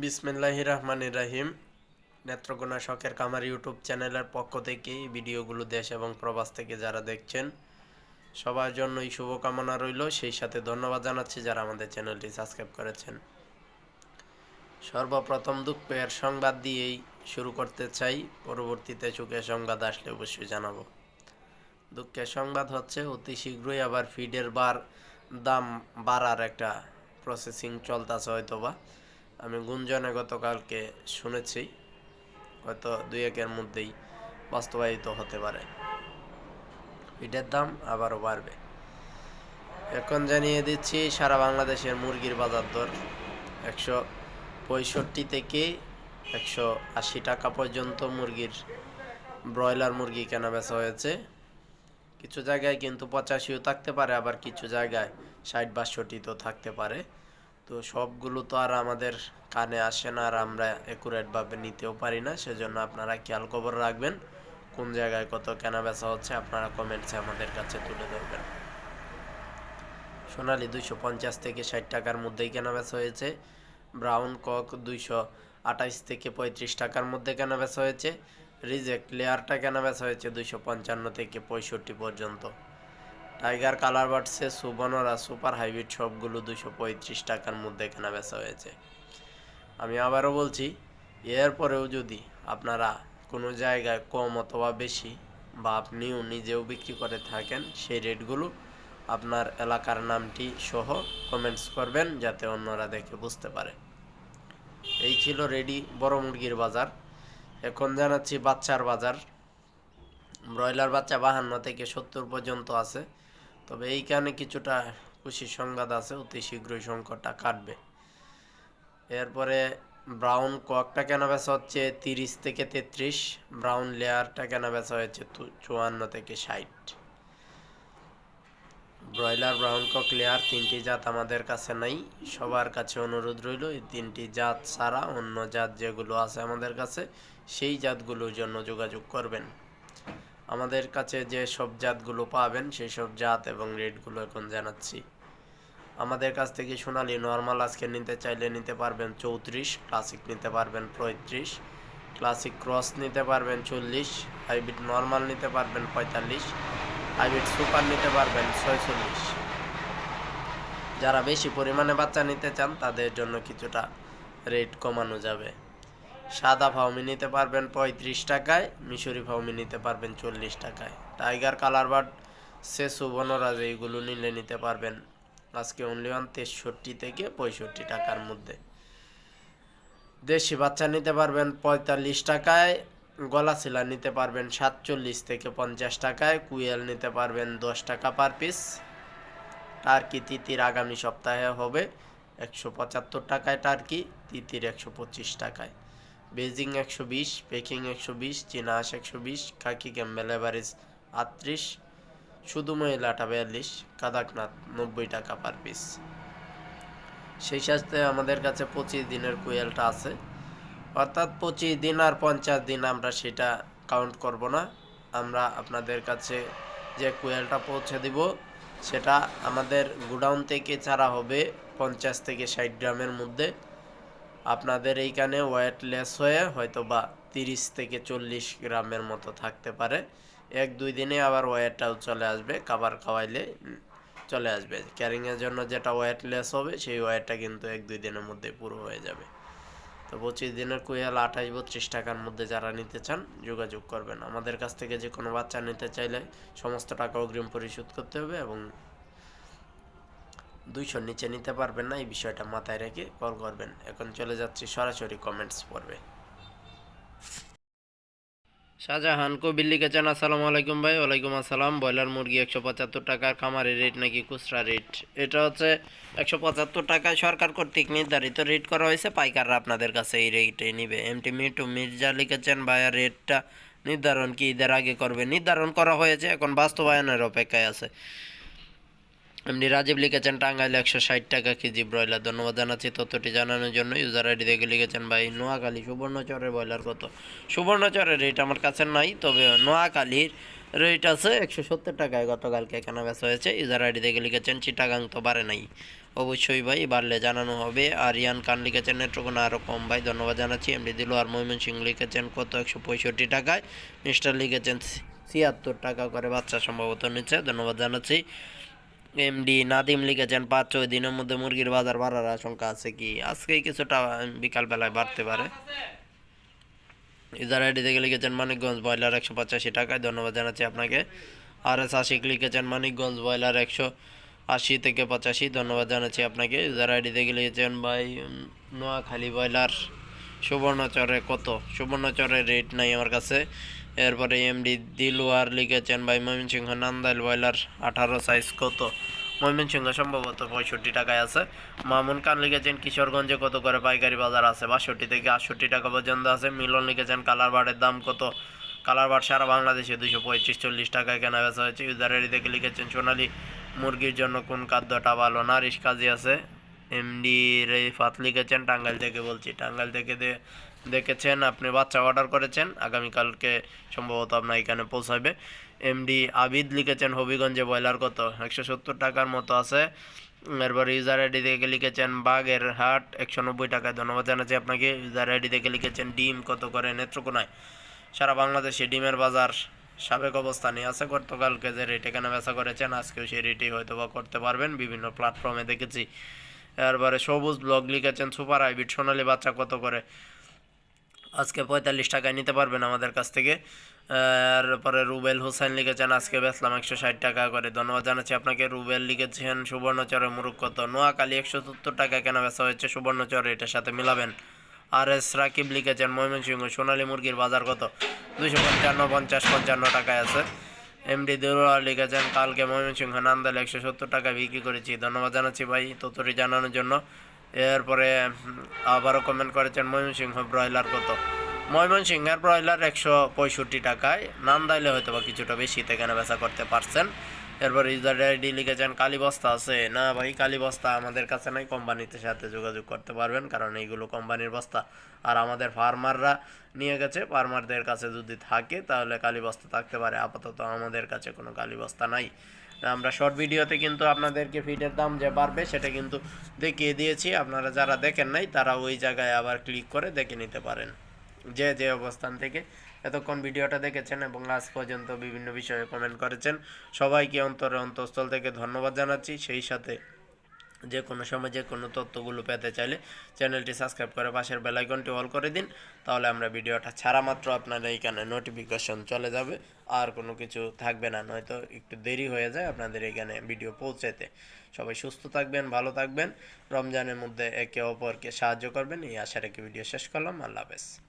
বিসমিল্লাহ রহমান রাহিম নেত্রকোনা শখের কামার ইউটিউব চ্যানেলের পক্ষ থেকে এই ভিডিওগুলো দেশ এবং প্রবাস থেকে যারা দেখছেন, সবার জন্যই শুভকামনা রইল। সেই সাথে ধন্যবাদ জানাচ্ছি যারা আমাদের চ্যানেলটি সাবস্ক্রাইব করেছেন। সর্বপ্রথম দুঃখের সংবাদ দিয়েই শুরু করতে চাই। পরবর্তীতে সুখের সংবাদ আসলে অবশ্যই জানাব। দুঃখের সংবাদ হচ্ছে, অতি শীঘ্রই আবার ফিডের বার, দাম বাড়ার একটা প্রসেসিং চলতেছে হয়তো বা আমি গুঞ্জনে গতকালকে শুনেছি, হয়তো দুই একের মধ্যেই বাস্তবায়িত হতে পারে। ফিডের দাম আবারও বাড়বে। এখন জানিয়ে দিচ্ছি, সারা বাংলাদেশের মুরগির বাজার দর একশো পঁয়ষট্টি থেকে একশো আশি টাকা পর্যন্ত মুরগির ব্রয়লার মুরগি কেনা বেচা হয়েছে। কিছু জায়গায় কিন্তু পঁচাশিও থাকতে পারে, আবার কিছু জায়গায় ষাট বাষট্টি তো থাকতে পারে। তো সবগুলো তো আর আমাদের কানে আসে না আর আমরা অ্যাকুরেটভাবে নিতেও পারি না। সেজন্য আপনারা খেয়াল খবর রাখবেন। কোন জায়গায় কত কেনা বেচা হচ্ছে আপনারা কমেন্টসে আমাদের কাছে তুলে ধরবেন। সোনালি দুইশো পঞ্চাশ থেকে ষাট টাকার মধ্যেই কেনা বেচা হয়েছে। ব্রাউন কক দুইশো আঠাইশ থেকে পঁয়ত্রিশ টাকার মধ্যে কেনা বেচা হয়েছে। রিজেক্ট লেয়ারটা কেনা বেচা হয়েছে দুইশো পঞ্চান্ন থেকে পঁয়ষট্টি পর্যন্ত। টাইগার, কালার বাটসে সুবর্ণরা সুপার হাইব্রিড সবগুলো দুশো পঁয়ত্রিশ টাকার মধ্যে কেনা বেচা হয়েছে। আমি আবারও বলছি, এরপরেও যদি আপনারা কোনো জায়গায় কম অথবা বেশি বা আপনিও নিজেও বিক্রি করে থাকেন, সেই রেটগুলো আপনার এলাকার নামটি সহ কমেন্টস করবেন যাতে অন্যরা দেখে বুঝতে পারে। এই ছিল রেডি বড় মুরগির বাজার। এখন জানাচ্ছি বাচ্চার বাজার। ব্রয়লার বাচ্চা বাহান্ন থেকে সত্তর পর্যন্ত আছে। তবে এইখানে কিছুটা খুশির সংবাদ আছে, অতি শীঘ্রই সংকটটা কাটবে। এরপরে ব্রাউন ককটা কেনা বেচা হচ্ছে? তিরিশ থেকে তেত্রিশ। ব্রাউন লেয়ারটা কেনা বেচা হয়েছে? চুয়ান্ন থেকে ষাট। ব্রয়লার, ব্রাউন কক লেয়ার তিনটি জাত আমাদের কাছে নাই। সবার কাছে অনুরোধ রইল, এই তিনটি জাত ছাড়া অন্য জাত যেগুলো আছে আমাদের কাছে, সেই জাতগুলোর জন্য যোগাযোগ করবেন। আমাদের কাছে যে সব জাতগুলো পাবেন, সেই সব জাত এবং রেটগুলো এখন জানাচ্ছি। আমাদের কাছ থেকে সোনালি নর্মাল আজকে নিতে চাইলে নিতে পারবেন চৌত্রিশ ক্লাসিক নিতে পারবেন পঁয়ত্রিশ ক্লাসিক ক্রস নিতে পারবেন চল্লিশ হাইব্রিড নর্মাল নিতে পারবেন পঁয়তাল্লিশ হাইব্রিড সুপার নিতে পারবেন ছয়চল্লিশ। যারা বেশি পরিমাণে বাচ্চা নিতে চান, তাদের জন্য কিছুটা রেট কমানো যাবে। সাদা ফাউমি নিতে পারবেন পঁয়ত্রিশ টাকায়, মিশরি ফাউমি নিতে পারবেন চল্লিশ টাকায়। টাইগার কালার বার্ড সে বনরাজ, এইগুলো নিলে নিতে পারবেন। আজকে অনলি ওয়ান তেষট্টি থেকে পঁয়ষট্টি টাকার মধ্যে। দেশি বাচ্চা নিতে পারবেন পঁয়তাল্লিশ টাকায় গলা শিলা নিতে পারবেন সাতচল্লিশ থেকে পঞ্চাশ টাকায়, কুয়েল নিতে পারবেন দশ টাকা পার পিস। টার্কি তিতির আগামী সপ্তাহে হবে একশো পঁচাত্তর টাকায় টার্কি, তিতির একশো পঁচিশ টাকায়। বেজিং একশো বিশ, পেকিং একশো বিশ চীনা হাঁস একশো বিশ কাকি ক্যাম্বেল এভারেজ আটত্রিশ শুধু মহিলাটা বিয়াল্লিশ, কাদাকনাথ নব্বই টাকা পার পিস। সেই সাথে আমাদের কাছে পঁচিশ দিনের কুয়েলটা আছে। অর্থাৎ পঁচিশ দিন আর পঞ্চাশ দিন আমরা সেটা কাউন্ট করব না। আমরা আপনাদের কাছে যে কুয়েলটা পৌঁছে দিব, সেটা আমাদের গোডাউন থেকে ছাড়া হবে পঞ্চাশ থেকে ষাট গ্রামের মধ্যে। আপনাদের এইখানে ওয়েট লেস হয়ে হয়তো বা তিরিশ থেকে চল্লিশ গ্রামের মতো থাকতে পারে। এক, দুই দিনে আবার ওয়েটটাও চলে আসবে, খাবার খাওয়াইলে চলে আসবে। ক্যারিংয়ের জন্য যেটা ওয়েট লেস হবে, সেই ওয়েটটা কিন্তু এক, দুই দিনের মধ্যে পুরো হয়ে যাবে। তো পঁচিশ দিনের কুইয়াল আঠাশ, বত্রিশ টাকার মধ্যে যারা নিতে চান, যোগাযোগ করবেন। আমাদের কাছ থেকে যে কোনো বাচ্চা নিতে চাইলে সমস্ত টাকা অগ্রিম পরিশোধ করতে হবে এবং দুইশোর নিচে নিতে পারবেন না, এই বিষয়টা মাথায় রেখে কল করবেন। এখন চলে যাচ্ছি সরাসরি কমেন্টস পড়বে শাহজাহান কবির লিখেছেন, আসসালামু আলাইকুম ভাই, ওয়ালাইকুম আসসালাম। ব্রয়লার মুরগি একশো পঁচাত্তর টাকার খামারের রেট নাকি খুচরা রেট? এটা হচ্ছে একশো পঁচাত্তর টাকায় সরকার কর্তৃক নির্ধারিত রেট করা হয়েছে, পাইকাররা আপনাদের কাছে এই রেটে নিবে। এমটি মিটু মির্জা লিখেছেন, ভাইয়া, রেটটা নির্ধারণ কি ঈদের আগে করবে? নির্ধারণ করা হয়েছে, এখন বাস্তবায়নের অপেক্ষায় আছে। এমনি রাজীব লিখেছেন টাঙ্গাইল একশো ষাট টাকা কেজি ব্রয়লার। ধন্যবাদ জানাচ্ছি তথ্যটি জানানোর জন্য। ইউজার আইডি দেখে লিখেছেন, ভাই, নোয়াখালী সুবর্ণচরের ব্রয়লার কত? সুবর্ণচরের রেট আমার কাছে নাই, তবে নোয়াখালীর রেট আছে একশো সত্তর টাকায়। গতকালকে কেনা বেচা হয়েছে। ইউজার আইডি দেখে লিখেছেন, চিটাগাং তো বাড়ে নাই। অবশ্যই ভাই, বাড়লে জানানো হবে। আর রিয়ান খান লিখেছেন নেত্রকোনা আরও কম। ভাই, ধন্যবাদ জানাচ্ছি। এমনি দিল আর ময়মনসিং লিখেছেন, কত? একশো পঁয়ষট্টি টাকায়। মিস্টার লিখেছেন, ছিয়াত্তর টাকা করে বাচ্চা সম্ভবত নিচ্ছে। ধন্যবাদ জানাচ্ছি। এমডি নাদিম লিখেছেন, পাঁচ ছয় দিনের মধ্যে মুরগির বাজার বাড়ার আশঙ্কা আছে কি? আজকেই কিছুটা বিকালবেলায় বাড়তে পারে। ইজার আইডি থেকে লিখেছেন, মানিকগঞ্জ ব্রয়লার একশো পঁচাশি টাকায় ধন্যবাদ জানাচ্ছি আপনাকে। আর এস আশিক লিখেছেন, মানিকগঞ্জ ব্রয়লার একশো আশি থেকে পঁচাশি, ধন্যবাদ জানাচ্ছি আপনাকে। ইউজার আইডি থেকে লিখেছেন, ভাই নোয়াখালী ব্রয়লার সুবর্ণচরে কত? সুবর্ণচরের রেট নাই আমার কাছে। এরপরে এমডি দিলওয়ার লিখেছেন, ভাই, ময়মনসিংহ নান্দাইল ব্রয়লার আঠারো সাইজ কত? ময়মনসিংহ সম্ভবত পঁয়ষট্টি টাকায় আছে। মামুন খান লিখেছেন, কিশোরগঞ্জে কত করে পাইকারি বাজার আছে? বাষট্টি থেকে আটষট্টি টাকা পর্যন্ত আছে। মিলন লিখেছেন, কালার বার্ডের দাম কত? কালার বার্ড সারা বাংলাদেশে দুশো পঁয়ত্রিশ চল্লিশ টাকায় কেনা বেচা হয়েছে। ইউজারের থেকে লিখেছেন, সোনালি মুরগির জন্য কোন খাদ্যটা ভালো? না রিস কাজী আছে। এমডি রেফাত লিখেছেন, টাঙ্গাইল থেকে বলছি। টাঙ্গাইল থেকে দেখেছেন, আপনি বাচ্চা অর্ডার করেছেন, আগামীকালকে সম্ভবত আপনার এখানে পৌঁছাবে। এমডি আবিদ লিখেছেন, হবিগঞ্জে ব্রয়লার কত? একশো সত্তর টাকার মতো আছে। এরপর ইউজার আইডি থেকে লিখেছেন, বাঘের হাট, একশো নব্বই টাকায় ধন্যবাদ জানাচ্ছি আপনাকে। ইউজার আইডি থেকে লিখেছেন, ডিম কত করে নেত্রকোনায়? সারা বাংলাদেশে ডিমের বাজার সাবেক অবস্থানে আছে। গতকালকে যে রেট এখানে বেচা করেছেন, আজকেও সেই রেটেই হয়তো বা করতে পারবেন। বিভিন্ন প্ল্যাটফর্মে দেখেছি। এরপরে সবুজ ব্লগ লিখেছেন, সুপার হাইব্রিড সোনালী বাচ্চা কত করে? আজকে পঁয়তাল্লিশ টাকায় নিতে পারবেন আমাদের কাছ থেকে। এরপরে রুবেল হোসেন লিখেছেন, আজকে বেচলাম একশো ষাট টাকা করে। ধন্যবাদ জানাচ্ছি আপনাকে। রুবেল লিখেছেন, সুবর্ণচরে মুরুখ কত নোয়াখালী একশো সত্তর টাকা কেনা বেচা হচ্ছে সুবর্ণচরে এটার সাথে মিলাবেন। আর এস রাকিব লিখেছেন, ময়মনসিংহ সোনালী মুরগির বাজার কত? দুশো পঞ্চান্ন, পঞ্চাশ, পঞ্চান্ন টাকায় আছে। এমডি দেউরুল আলী গেছেন কালকে ময়মনসিংহ নান্দাল একশো সত্তর টাকা বিক্রি করেছি। ধন্যবাদ জানাচ্ছি ভাই ততটি জানানোর জন্য। এরপরে আবারও কমেন্ট করেছেন, ময়মনসিংহ ব্রয়লার কত? ময়মনসিংহের ব্রয়লার একশো পঁয়ষট্টি টাকায়। নান্দাইলে হয়তো বা কিছুটা বেশি এখানে বেচা করতে পারছেন। এরপর ইউজার আইডি লিখেছেন কালী বস্তা আছে। না ভাই, কালী বস্তা আমাদের কাছে নাই, কোম্পানিতে সাথে যোগাযোগ করতে পারবেন, কারণ এইগুলো কোম্পানির বস্তা। আর আমাদের ফার্মাররা নিয়ে গেছে, ফার্মারদের কাছে যদি থাকে, তাহলে কালী বস্তা থাকতে পারে, আপাতত আমাদের কাছে কোনো কালী বস্তা নাই। আমরা শর্ট ভিডিওতে কিন্তু আপনাদেরকে ফিডের দাম যে বাড়বে, সেটা কিন্তু দেখিয়ে দিয়েছি। আপনারা যারা দেখেন নাই, তারা ওই জায়গায় আবার ক্লিক করে দেখে নিতে পারেন। যে যে অবস্থান থেকে এতক্ষণ ভিডিওটা দেখেছেন এবং আজ পর্যন্ত বিভিন্ন বিষয়ে কমেন্ট করেছেন, সবাইকে অন্তরে অন্তঃস্থল থেকে ধন্যবাদ জানাচ্ছি। সেই সাথে যে কোনো সময় যে কোনো তথ্যগুলো পেতে চাইলে চ্যানেলটি সাবস্ক্রাইব করে পাশের বেলাইকনটি অল করে দিন, তাহলে আমরা ভিডিওটা ছাড়া মাত্র আপনার এইখানে নোটিফিকেশন চলে যাবে, আর কোনো কিছু থাকবে না। নয়তো একটু দেরি হয়ে যায় আপনাদের এখানে ভিডিও পৌঁছাতে। সবাই সুস্থ থাকবেন, ভালো থাকবেন, রমজানের মধ্যে একে অপরকে সাহায্য করবেন, এই আশা রেখে ভিডিও শেষ করলাম। আল্লাহ হাফেজ।